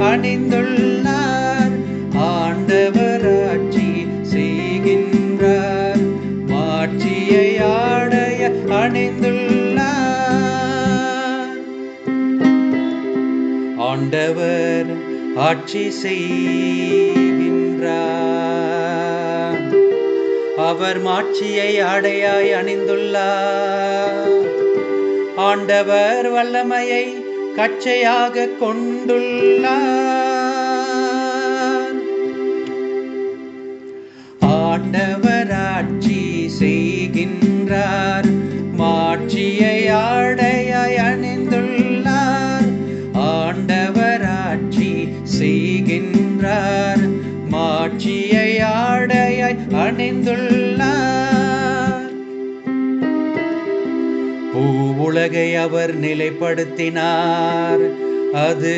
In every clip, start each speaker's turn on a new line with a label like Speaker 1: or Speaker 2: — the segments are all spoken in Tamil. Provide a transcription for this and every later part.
Speaker 1: அணிந்துள்ளார். ஆண்டவர் ஆட்சி செய்கின்றார். மாட்சியை ஆடைய அணிந்துள்ளார். ஆண்டவர் ஆட்சி செய்கின்றார். அவர் மாட்சியை ஆடையாய் அணிந்துள்ளார். ஆண்டவர் வல்லமையை கச்சையாக கொண்டுள்ளார். ஆண்டவர் ஆட்சி செய்கின்றார். ஆடையாய் அணிந்துள்ளார். பூவுலகை அவர் நிலைப்படுத்தினார். அது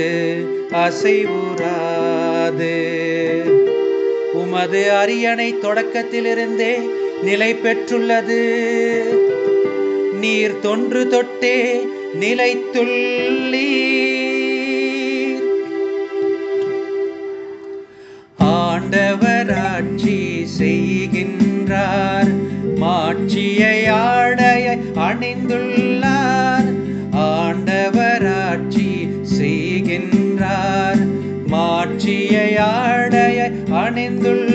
Speaker 1: அசைவுறாது. உமது அரியணை தொடக்கத்திலிருந்தே நிலை பெற்றுள்ளது நீர் தொன்று தொட்டே நிலைத்துள்ளீர். ஆண்டவர் ஆட்சி செய்கின்றார். மாட்சியை ஆடையை அணிந்துள்ளார். ஆண்டவர் ஆட்சி செய்கின்றார். மாட்சியை ஆடையை அணிந்துள்ளார்.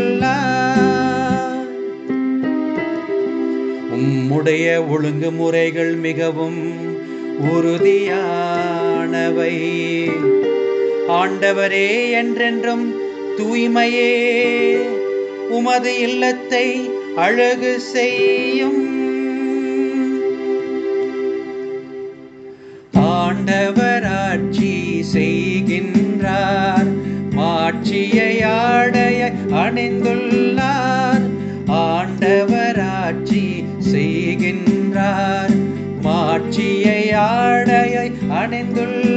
Speaker 1: உம்முடைய ஒழுங்குமுறைகள் மிகவும் உறுதியானவை. ஆண்டவரே என்றென்றும் தூய்மையே உமது இல்லத்தை அழகு செய்யும். ஆண்டவர் ஆட்சி செய்கின்றார் மாட்சியை ஆடைய அணிந்துள்ளார். ஆண்டவர் ஆட்சி செய்கின்றார் மாட்சியை ஆடையை அணிந்துள்ளார்.